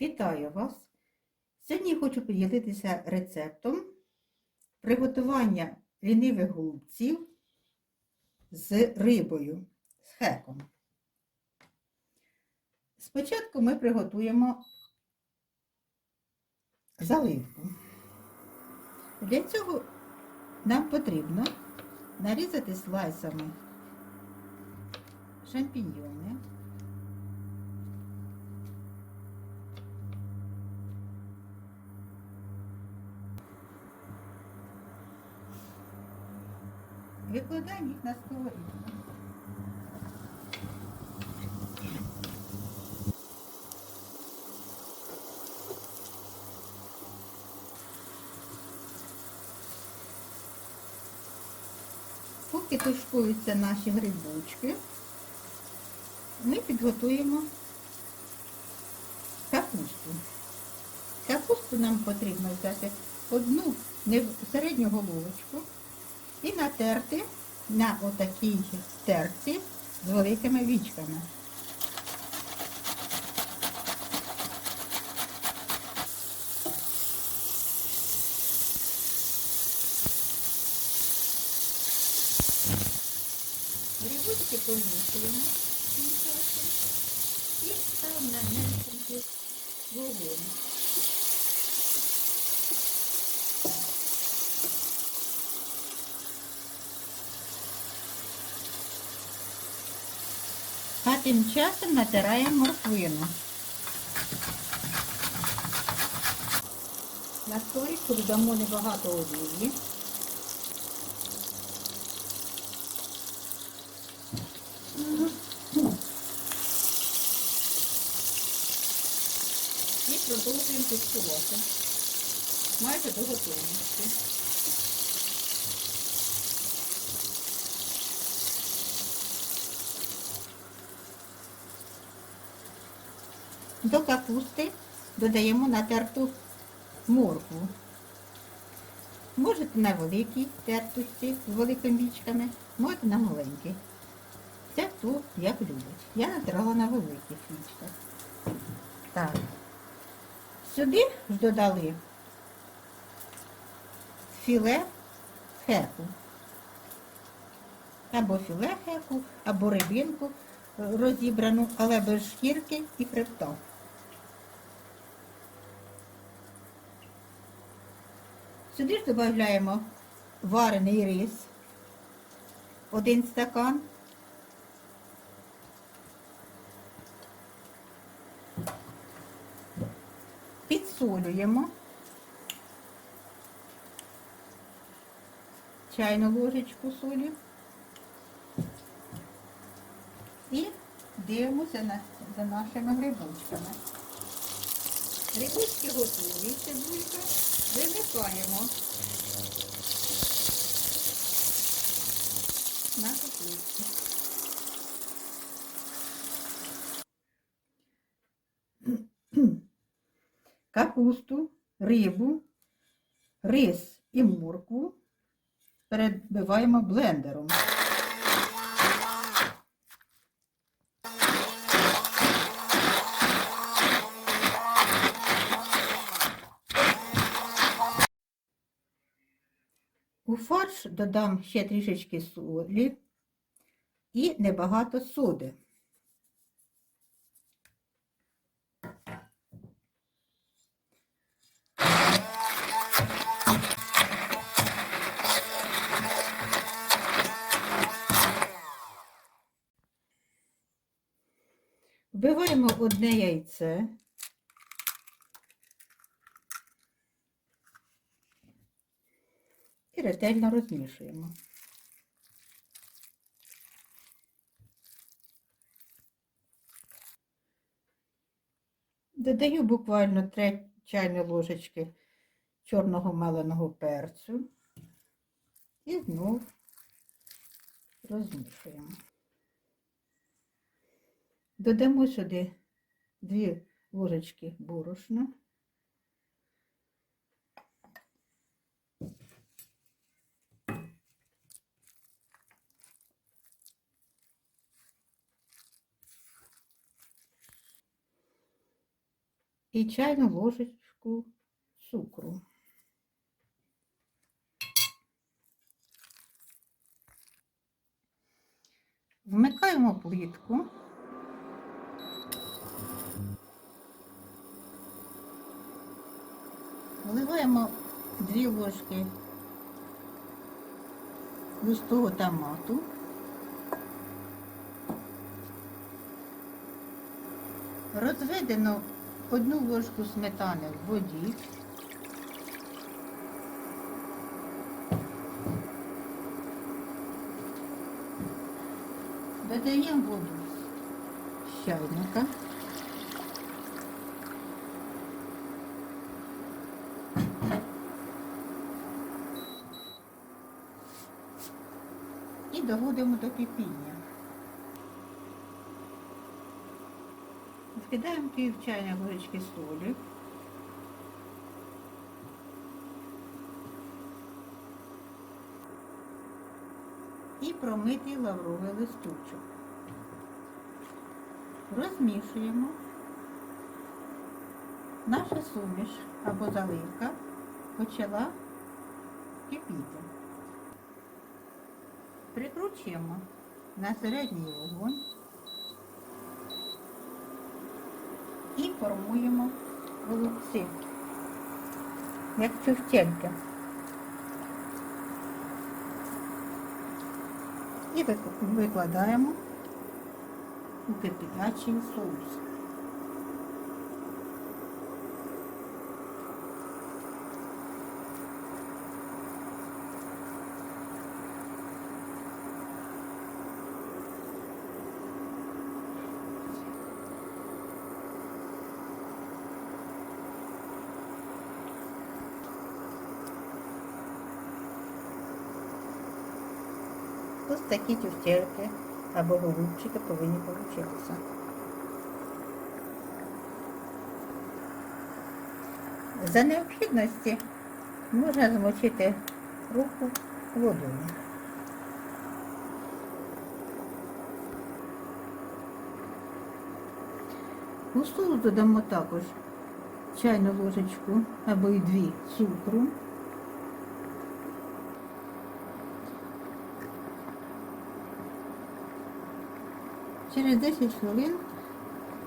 Вітаю вас! Сьогодні хочу поділитися рецептом приготування лінивих голубців з рибою, з хеком. Спочатку ми приготуємо заливку. Для цього нам потрібно нарізати слайсами шампіньйони. Викладаємо їх на сковорідку. Поки тушкуються наші грибочки, ми підготуємо капусту. Капусту нам потрібно взяти одну середню головочку і натерти на отакій терці з великими вічками. Грибочки помішуємо і ставимо на нескільки вогонь. Тим часом натираємо морквину. На сковорідку додамо небагато олії. І продовжуємо тушкувати. Майже до готовності. До капусти додаємо натерту моркву. Можете на великій тертості з великими вічками, можете на маленькій. Це хто як любить. Я натирала на великих вічках. Так. Сюди ж додали філе хеку. Або філе хеку, або рибинку розібрану, але без шкірки і хребта. Сюди ж додаємо варений рис, один стакан. Підсолюємо чайну ложечку солі і дивимося на, за нашими грибочками. Грибочки готові, цибулька, вимикаємо на капусту. Капусту, рибу, рис і моркву перебиваємо блендером. Фарш додам ще трішечки солі і небагато соди. Вбиваємо одне яйце. І ретельно розмішуємо. Додаю буквально 3 чайні ложечки чорного меленого перцю і знов розмішуємо. Додамо сюди 2 ложечки борошна. І чайну ложечку цукру. Вмикаємо плитку. Вливаємо дві ложки густого томату. Розведено одну ложку сметани в воді. Додаємо воду з чайника. І доводимо до кипіння. Вкидаємо пів чайної ложечки солі. І промитий лавровий листочок. Розмішуємо. Наша суміш або заливка почала кипіти. Прикручуємо на середній вогонь і формуємо голубці, як чувтєнки. І викладаємо у кипячий соус. Ось такі тюфтельки або голубчики повинні получитися. За необхідності можна змочити руку водою. У соус додамо також чайну ложечку або й дві цукру. Через 10 хвилин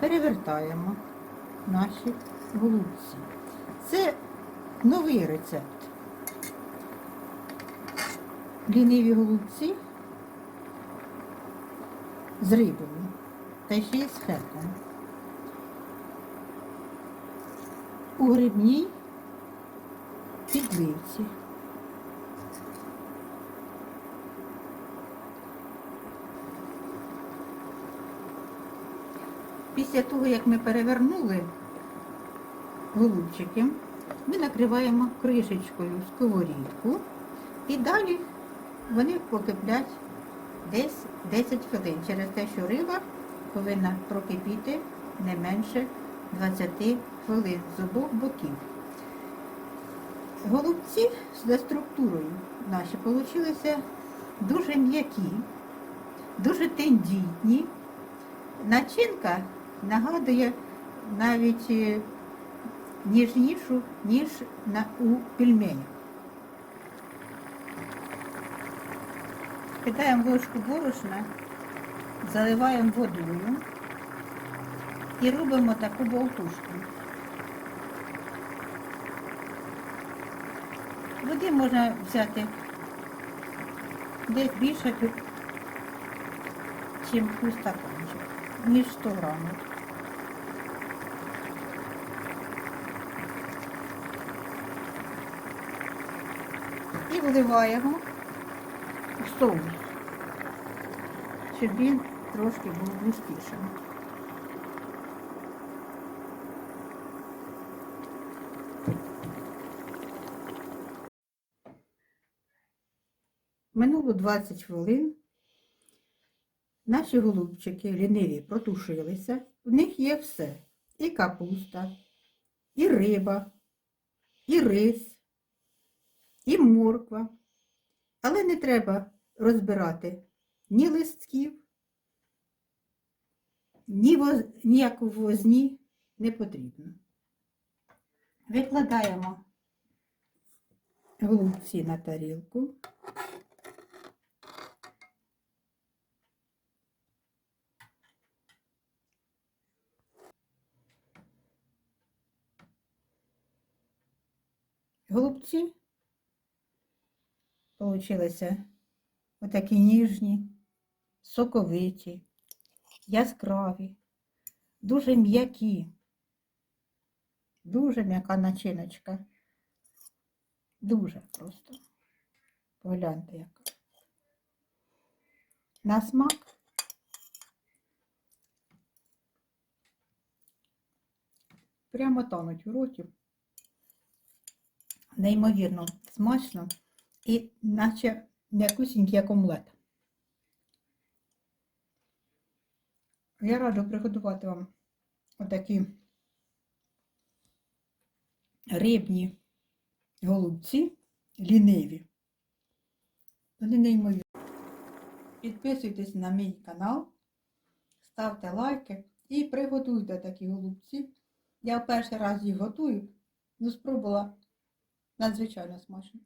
перевертаємо наші голубці. Це новий рецепт. Ліниві голубці з рибою та ще й з хеком. У грибній підливці. Після того, як ми перевернули голубчики, ми накриваємо кришечкою сковорідку і далі вони покиплять десь 10 хвилин через те, що риба повинна прокипіти не менше 20 хвилин з обох боків. Голубці за структурою наші получилися дуже м'які, дуже тендітні. Начинка нагадує навіть е, ніжнішу, ніж на, у пельменях. Кидаємо ложку борошна, заливаємо водою і робимо таку болтушку. Води можна взяти десь більше, ніж стаканчик, ніж 100 грамів. І вливаємо в соус, щоб він трошки був густішим. Минуло 20 хвилин. Наші голубчики ліниві протушилися. В них є все. І капуста, і риба, і рис, і морква. Але не треба розбирати ні листків, ні воз, ніяку возні не потрібно. Викладаємо голубці на тарілку. Голубці получилися отакі ніжні, соковиті, яскраві, дуже м'які. Дуже м'яка начиночка. Дуже просто. Погляньте яка. На смак. Прямо тонуть у роті. Неймовірно смачно і наче м'якусінький, як омлет. Я раджу приготувати вам отакі рибні голубці ліниві. Вони неймовірні. Підписуйтесь на мій канал, ставте лайки і приготуйте такі голубці. Я в перший раз їх готую, ну спробувала надзвичайно смачно.